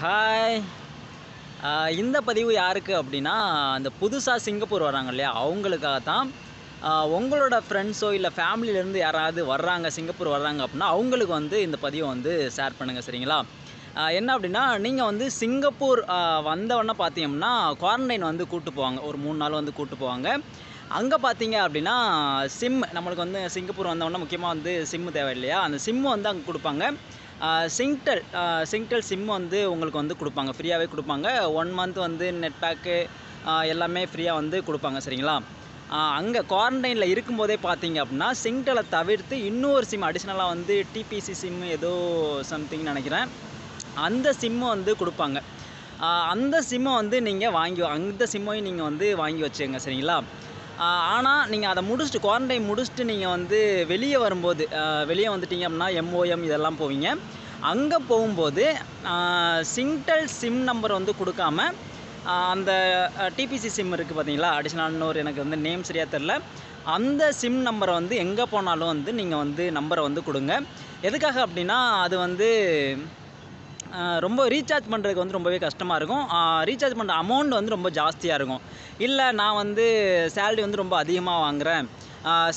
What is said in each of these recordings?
Hi இந்த பதிவு யாருக்கு அப்படின்னா அந்த புதுசாக சிங்கப்பூர் வராங்க இல்லையா? அவங்களுக்காக தான். உங்களோட ஃப்ரெண்ட்ஸோ இல்லை ஃபேமிலியிலேருந்து யாராவது வர்றாங்க சிங்கப்பூர் வர்றாங்க அப்படின்னா அவங்களுக்கு வந்து இந்த பதிவை வந்து ஷேர் பண்ணுங்கள் சரிங்களா? என்ன அப்படின்னா நீங்கள் வந்து சிங்கப்பூர் வந்தவொடனே பார்த்தீங்கன்னா குவாரண்டைன் வந்து கூப்பிட்டு போவாங்க. ஒரு மூணு நாள் வந்து கூப்பிட்டு போவாங்க. அங்கே பார்த்தீங்க அப்படின்னா சிம் நம்மளுக்கு வந்து சிங்கப்பூர் வந்தவொடனே முக்கியமாக வந்து சிம்மு தேவை இல்லையா அந்த சிம்மு வந்து அங்கே கொடுப்பாங்க. சிங்டெல் சிங்டெல் சிம் வந்து உங்களுக்கு வந்து கொடுப்பாங்க. ஃப்ரீயாகவே கொடுப்பாங்க. ஒன் மந்த் வந்து நெட் பேக்கு எல்லாமே ஃப்ரீயாக வந்து கொடுப்பாங்க. சரிங்களா? அங்கே குவாரண்டைனில் இருக்கும்போதே பார்த்தீங்க அப்படின்னா சிங்டலை தவிர்த்து இன்னொரு சிம் அடிஷ்னலாக வந்து டிபிசி சிம் ஏதோ சம்திங் நினைக்கிறேன். அந்த சிம்மை வந்து கொடுப்பாங்க. அந்த சிம்மை வந்து நீங்கள் வாங்கி அந்த சிம்மையும் நீங்கள் வந்து வாங்கி வச்சுங்க சரிங்களா? ஆனால் நீங்கள் அதை முடிச்சுட்டு குவாரண்டைன் முடிச்சுட்டு நீங்கள் வந்து வெளியே வரும்போது வெளியே வந்துட்டீங்க அப்படின்னா எம்ஓஎம் இதெல்லாம் போவீங்க. அங்கே போகும்போது சிங்டல் சிம் நம்பர் வந்து கொடுக்காம அந்த டிபிசி சிம் இருக்குது பார்த்தீங்களா அடிஷ்னல்னு ஒரு எனக்கு வந்து நேம் சரியாக தெரில அந்த சிம் நம்பரை வந்து எங்கே போனாலும் வந்து நீங்கள் வந்து நம்பரை வந்து கொடுங்க. எதுக்காக அப்படின்னா அது வந்து ரொம்ப ரீசார்ஜ் பண்ணுறதுக்கு வந்து ரொம்பவே கஷ்டமாக இருக்கும். ரீசார்ஜ் பண்ணுற அமௌண்ட் வந்து ரொம்ப ஜாஸ்தியாக இருக்கும். இல்லை நான் வந்து சேல்ரி வந்து ரொம்ப அதிகமாக வாங்குகிறேன்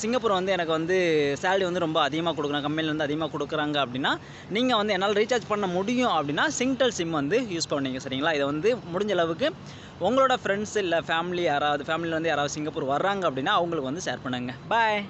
சிங்கப்பூர் வந்து எனக்கு வந்து சேலரி வந்து ரொம்ப அதிகமாக கொடுக்குறாங்க. கம்பெனியில் வந்து அதிகமாக கொடுக்குறாங்க அப்படின்னா நீங்கள் வந்து என்னால் ரீசார்ஜ் பண்ண முடியும் அப்படின்னா சிங்டல் சிம் வந்து யூஸ் பண்ணுவீங்க சரிங்களா? இதை வந்து முடிஞ்ச அளவுக்கு உங்களோட ஃப்ரெண்ட்ஸ் இல்லை ஃபேமிலி யாராவது ஃபேமிலியில் வந்து யாராவது சிங்கப்பூர் வர்றாங்க அப்படின்னா அவங்களுக்கு வந்து ஷேர் பண்ணுங்கள் பாய்